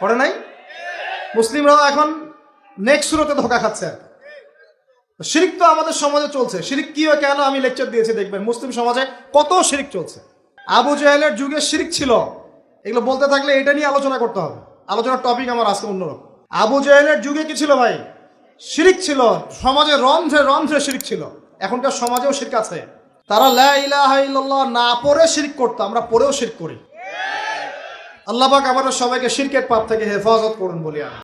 করে নাই? মুসলিমরাও এখন নেক্সট শুরুতে ধোকা খাচ্ছে আর। শিরিক তো আমাদের সমাজে চলছে। শিরিক কি হয় কেন আমি লেকচার দিয়েছি দেখবেন, মুসলিম সমাজে কত শিরিক চলছে। আবু জাহেলের যুগে শিরিক ছিল। এগুলো বলতে থাকলে এটা নিয়ে আলোচনা করতে হবে। আলোচনার টপিক আমার আজকে অন্যরকম। আবু জাহেলের যুগে কি ছিল ভাই? শিরিক ছিল। সমাজে রন্ধ্রে রন্ধ্রে শিরিক ছিল। এখনকার সমাজেও শিরিক আছে। তারা লা ইলাহা না পড়ে শিরিক করতো, আমরা পড়েও শিরিক করি। আল্লাহ পাক আমাদের সবাইকে শিরকের পাপ থেকে হেফাজত করুন বলি আমি